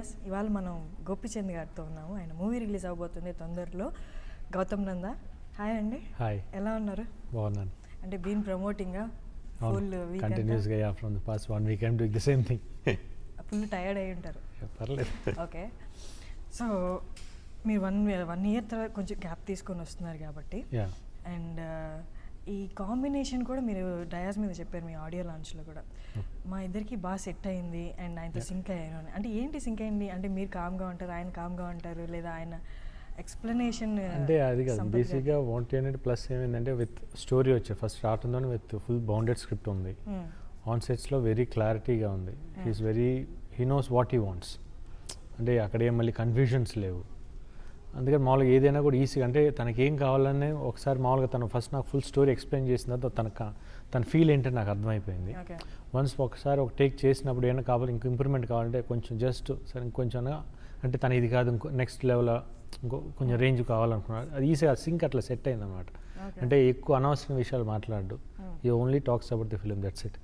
Viewers ఇవాళ మనం గోపిచంద్ గారితో ఉన్నాము. ఆయన మూవీ రిలీజ్ అవబోతుంది తొందరలో. గౌతమ్ నంద హాయ్ అండి. హాయ్ ఎలా ఉన్నారు? బాగున్నాను. అంటే బీన్ ప్రమోటింగ్ ఫుల్ వీక్ కంటిన్యూస్గా yeah from the past one week doing the same thing full tired అయి ఉంటారు. పర్లేదు. ఓకే సో మీరు వన్ వన్ ఇయర్ తర్వాత కొంచెం గ్యాప్ తీసుకొని వస్తున్నారు కాబట్టి. యా అండ్ ఈ కాంబినేషన్ కూడా మీరు డయాస్ మీద చెప్పారు మీ ఆడియో లాంచ్లో కూడా. మా ఇద్దరికి బాగా సెట్ అయింది అండ్ ఆయనతో సింక్ అయ్యాను అని. అంటే ఏంటి సింక్ అయింది? అంటే మీరు కామ్గా ఉంటారు ఆయన కామ్గా ఉంటారు లేదా ఆయన ఎక్స్ప్లెనేషన్ అంటే అది కాదు. బేసిక్గా వాంట్ అనేది ప్లస్ ఏమైందంటే విత్ స్టోరీ వచ్చే ఫస్ట్ స్టార్ట్ ఉందని విత్ ఫుల్ బౌండెడ్ స్క్రిప్ట్ ఉంది. ఆన్ సెట్స్లో వెరీ క్లారిటీగా ఉంది. He's very he knows what he wants అంటే అక్కడ ఏం మళ్ళీ కన్ఫ్యూజన్స్ లేవు. అందుకని మామూలుగా ఏదైనా కూడా ఈజీగా అంటే తనకి ఏం కావాలనే ఒకసారి మామూలుగా తను ఫస్ట్ నాకు ఫుల్ స్టోరీ ఎక్స్ప్లెయిన్ చేసిన తర్వాత తనకు తన ఫీల్ ఏంటో నాకు అర్థమైపోయింది. వన్స్ ఒకసారి ఒక టేక్ చేసినప్పుడు ఏమైనా కావాలి ఇంకో ఇంప్రూవ్మెంట్ కావాలంటే కొంచెం జస్ట్ సరే ఇంకొంచెం అంటే తన ఇది కాదు ఇంకో నెక్స్ట్ లెవెల్ ఇంకో కొంచెం రేంజ్ కావాలనుకున్నాడు. అది ఈజీగా సింక్ అట్లా సెట్ అయింది అనమాట. అంటే ఎక్కువ అనవసరం విషయాలు మాట్లాడు ఈ only talks about the film that's it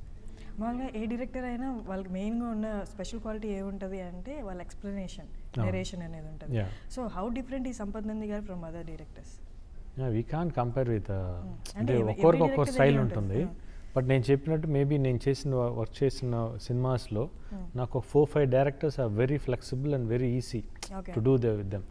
మామూలుగా ఏ డైరెక్టర్ అయినా వాళ్ళకి మెయిన్గా ఉన్న స్పెషల్ క్వాలిటీ ఏముంటుంది అంటే వాళ్ళ ఎక్స్ప్లెనేషన్. నెరేషన్ అనేది ఉంటుంది. Yeah. సో హౌ డిఫరెంట్ ఈ సంపత్ నంది గారు from other directors we can compare with అంటే ఒక్కొక్క director స్టైల్ ఉంటుంది. ఉంటుంది. బట్ నేను చెప్పినట్టు మేబీ నేను చేసిన వర్క్ చేసిన సినిమాస్లో Hmm. నాకు ఒక four five directors are very flexible and very easy to do the with them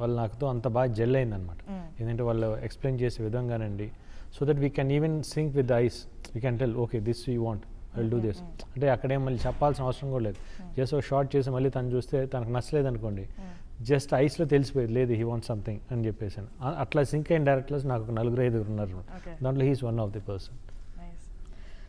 వాళ్ళు నాకుతో అంత బాగా జెల్ అయిందనమాట Mm. ఏంటంటే వాళ్ళు ఎక్స్ప్లెయిన్ చేసే విధంగానండి. So that we can even sync with eyes we can tell okay this you want will do this అంటే అక్కడేం మళ్ళీ చెప్పాల్సిన అవసరం కూడా లేదు. జస్ట్ ఒక షార్ట్ చేసి మళ్ళీ తను చూస్తే తనకు నచ్చలేదు అనుకోండి. జస్ట్ ఐస్లో తెలిసిపోయేది లేదు హీ వాంట్ సంథింగ్ అని చెప్పేసాను అ- అట్లా సింక్ అయిన డైరెక్టర్స్ నాకు ఒక నలుగురు ఐదుగురు ఉన్నారు. దాంట్లో he's one of the person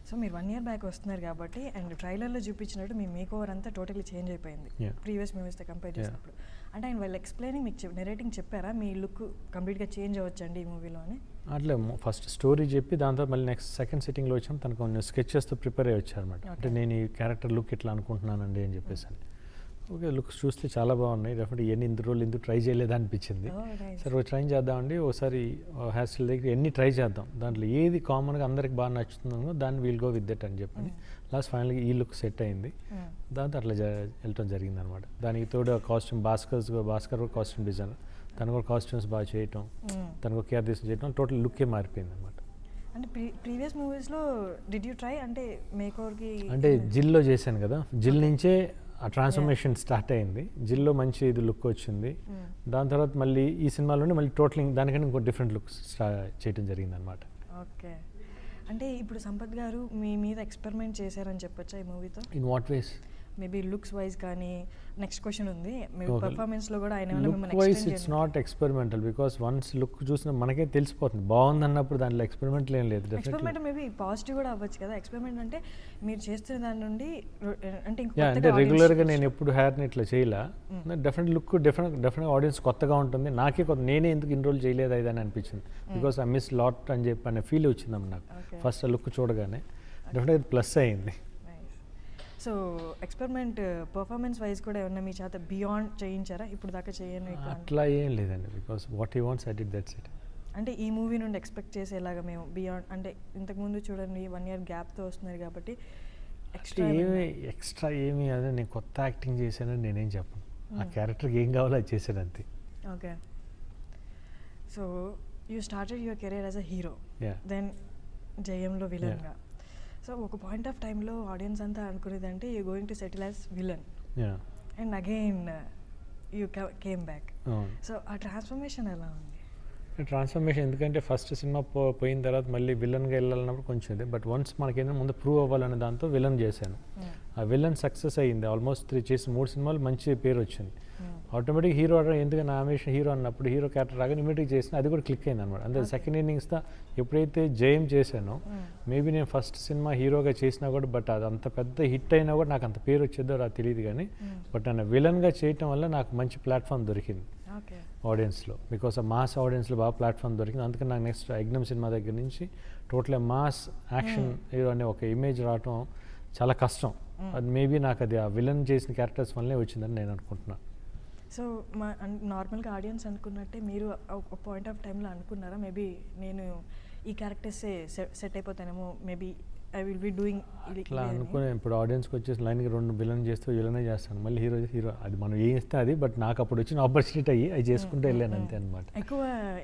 so మీరు వన్ ఇయర్ బ్యాక్ వస్తున్నారు కాబట్టి అండ్ ట్రైలర్లో చూపించినట్టు మీ మేక్ ఓవర్ అంతా టోటలీ చేంజ్ అయిపోయింది. ప్రీవియస్ మూవీస్తో కంపేర్. చేసినప్పుడు. అంటే ఆయన వాళ్ళు ఎక్స్ప్లెయినింగ్ మీకు నెరేటింగ్ చెప్పారా? మీ లుక్ కంప్లీట్గా చేంజ్ అవ్వచ్చండి ఈ మూవీలో అని? అట్లే ఫస్ట్ స్టోరీ చెప్పి దాని తర్వాత మళ్ళీ నెక్స్ట్ సెకండ్ సిట్టింగ్లో వచ్చాం. తనకు కొంచెం స్కెచెస్తో ప్రిపేర్ అయ్యి వచ్చారనమాట అంటే. నేను ఈ క్యారెక్టర్ లుక్ ఇట్లా అనుకుంటున్నానండి అని చెప్పేసి అని ఓకే లుక్స్ చూస్తే చాలా బాగున్నాయి. డెఫినెట్ ఎన్ని ఇంత రోజులు ఎందుకు ట్రై చేయలేదా అనిపించింది. సరే ట్రై చేద్దామండి. ఒకసారి హెయిర్ దగ్గర ఎన్ని ట్రై చేద్దాం. దాంట్లో ఏది కామన్గా అందరికి బాగా నచ్చుతుందో దాన్ని వీల్ గో విత్ దట్ అని చెప్పని. లాస్ట్ ఫైనల్గా ఈ లుక్ సెట్ అయింది. Mm. దాంతో అట్లా వెళ్ళటం జరిగింది అనమాట దానికి తోడు కాస్ట్యూమ్ భాస్కర్ భాస్కర్ కూడా కాస్ట్యూమ్ డిజైన్ తను కూడా కాస్ట్యూమ్స్ బాగా చేయటం. Mm. తనకు కేర్ తీసుకుని చేయటం. టోటల్ లుక్కే మారిపోయింది అనమాట అంటే ప్రీ ప్రీవియస్ మూవీస్లో డిడ్ యూ ట్రై అంటే మేక్ ఓవర్కి అంటే జిల్లో చేశాను కదా. జిల్ నుంచే ఆ ట్రాన్స్ఫర్మేషన్ స్టార్ట్ అయింది. జిల్లో మంచి ఇది లుక్ వచ్చింది. Mm. దాని తర్వాత మళ్ళీ ఈ సినిమాలోనే మళ్ళీ టోటల్ దానికంటే ఇంకో డిఫరెంట్ లుక్ చేయటం జరిగింది అనమాట ఓకే అంటే ఇప్పుడు సంపత్ గారు మీ మీద ఎక్స్పెరిమెంట్ చేశారని చెప్పొచ్చా ఈ మూవీతో in what ways maybe looks wise కానీ నెక్స్ట్ క్వశ్చన్ ఉంది. మీ Okay. పర్ఫార్మెన్స్లో కూడా ఆయన look extend it's not experimental because once look చూసిన మనకే తెలిసిపోతుంది. బాగుంది అన్నప్పుడు దాంట్లో ఎక్స్పెరిమెంటల్ ఏం లేదు డెఫినెట్లీ ఎక్స్పెరిమెంట్ మేబీ పాజిటివ్ కూడా అవ్వచ్చు కదా. ఎక్స్పెరిమెంట్ అంటే మీరు చేస్తున్న దాని నుండి అంటే అంటే రెగ్యులర్గా. నేను ఎప్పుడు హెయిర్ని ఇట్లా చేయలే. Definite look definite definite audience కొత్తగా ఉంటుంది. నాకే కొత్త నేనే ఎందుకు ఇన్ని రోజులు చేయలేదు అని అనిపించింది. బికాస్ ఐ మిస్ లాట్ అని చెప్పి అనే ఫీల్ వచ్చిందమ్మ నాకు. ఫస్ట్ ఆ లుక్ చూడగానే. డెఫినెట్ ప్లస్ అయింది. సో ఎక్స్పెరిమెంట్ పర్ఫార్మెన్స్ వైజ్ కూడా ఏమన్నా మీ చేత బియాండ్ చేయించారా? ఇప్పుడు దాకా చేయను? అట్లా ఏం లేదండి. Because what he wants I did that's it అంటే ఈ మూవీ నుండి ఎక్స్పెక్ట్ చేసేలాగా మేము బియాండ్ అంటే ఇంతకుముందు చూడండి వన్ ఇయర్ గ్యాప్తో వస్తున్నారు కాబట్టి ఎక్స్ట్రా ఏమి ఎక్స్ట్రా ఏమి అదే నేను కొత్త యాక్టింగ్ చేశానని నేనేం చెప్పను. ఆ క్యారెక్టర్కి ఏం కావాలో అది చేశాను అంతే. Okay so you started your career as a hero yeah then జయంలో విలన్గా సో ఒక పాయింట్ ఆఫ్ టైంలో ఆడియన్స్ అంతా అనుకునేది అంటే you going to settle as villain and again you came back so ఆ ట్రాన్స్ఫర్మేషన్ ఎలా ఉంది? ట్రాన్స్ఫర్మేషన్ ఎందుకంటే ఫస్ట్ సినిమా పో పోయిన తర్వాత మళ్ళీ విలన్గా వెళ్ళాలన్నప్పుడు కొంచెం ఇది. బట్ వన్స్ మనకేంటంటే ముందు ప్రూవ్ అవ్వాలనే దాంతో విలన్ చేశాను. ఆ విలన్ సక్సెస్ అయ్యింది. ఆల్మోస్ట్ త్రీ చేసి మూడు సినిమాలు మంచి పేరు వచ్చింది. ఆటోమేటిక్ హీరో ఎందుకు నామినేషన్ హీరో అన్నప్పుడు హీరో క్యారెక్టర్ రాగా ఇమీడియట్గా చేసిన అది కూడా క్లిక్ అయింది అనమాట అంటే సెకండ్ ఇన్నింగ్స్తో ఎప్పుడైతే జయం చేశానో మేబీ నేను ఫస్ట్ సినిమా హీరోగా చేసినా కూడా బట్ అది అంత పెద్ద హిట్ అయినా కూడా నాకు అంత పేరు వచ్చేదో నాకు తెలియదు కానీ బట్ నన్ను విలన్గా చేయటం వల్ల నాకు మంచి ప్లాట్ఫామ్ దొరికింది. ఆడియన్స్లో బికాస్ ఆ మాస్ ఆడియన్స్లో బాగా ప్లాట్ఫామ్ దొరికింది. అందుకని నాకు నెక్స్ట్ ఎగ్నమ్ సినిమా దగ్గర నుంచి టోటల్ మాస్ యాక్షన్ హీరో అనే ఒక ఇమేజ్ రావటం చాలా కష్టం. అది మేబీ నాకు అది ఆ విలన్ చేసిన క్యారెక్టర్స్ వల్లనే వచ్చిందని నేను అనుకుంటున్నాను సో మా నార్మల్గా ఆడియన్స్ అనుకున్నట్టే మీరు ఒక పాయింట్ ఆఫ్ టైంలో అనుకున్నారా? మేబీ నేను ఈ క్యారెక్టర్సే set అయిపోతానేమో maybe I will be doing అట్లా అనుకుని ఇప్పుడు ఆడియన్స్కి వచ్చేసి లైన్కి రెండు విలన్ చేస్తూ విలనే చేస్తాను. మళ్ళీ హీరో హీరో అది మనం ఏం ఇస్తే అది బట్ నాకు అప్పుడు వచ్చిన ఆపర్చునిటీ అయ్యి అది చేసుకుంటూ వెళ్ళాను అంతే అనమాట ఎక్కువ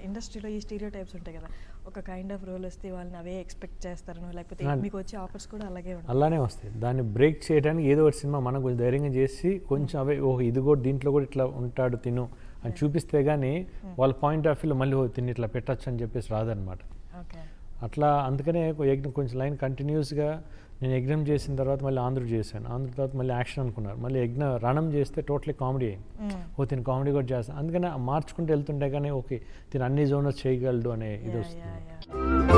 ఇండస్ట్రీలో ఈ స్టీరియో టైప్స్ ఉంటాయి కదా. ఒక కైండ్ ఆఫ్ రోల్ వస్తే వాళ్ళని అవే ఎక్స్పెక్ట్ చేస్తారను లేకపోతే. మీకు వచ్చే ఆఫర్స్ కూడా అలాగే ఉంటాయి. అలానే వస్తాయి. దాన్ని బ్రేక్ చేయడానికి ఏదో ఒకటి సినిమా మనం కొంచెం ధైర్యంగా చేసి కొంచెం అవే ఓహో ఇది కూడా దీంట్లో కూడా ఇట్లా ఉంటాడు తిను అని చూపిస్తే కానీ వాళ్ళ పాయింట్ ఆఫ్ వ్యూలో మళ్ళీ తిని ఇట్లా పెట్టచ్చు అని చెప్పేసి రాదనమాట ఓకే అట్లా అందుకనే యజ్ఞం కొంచెం లైన్ కంటిన్యూస్గా నేను యజ్ఞం చేసిన తర్వాత మళ్ళీ ఆంధ్ర చేశాను. ఆంధ్ర తర్వాత మళ్ళీ యాక్షన్ అనుకున్నారు. మళ్ళీ యజ్ఞ రణం చేస్తే టోటలీ కామెడీ అయింది. ఓ తిని కామెడీ కూడా చేస్తాను అందుకని మార్చుకుంటూ వెళ్తుంటే కానీ ఓకే తిని అన్ని జోనర్స్ చేయగలడు అనే ఇది వస్తుంది.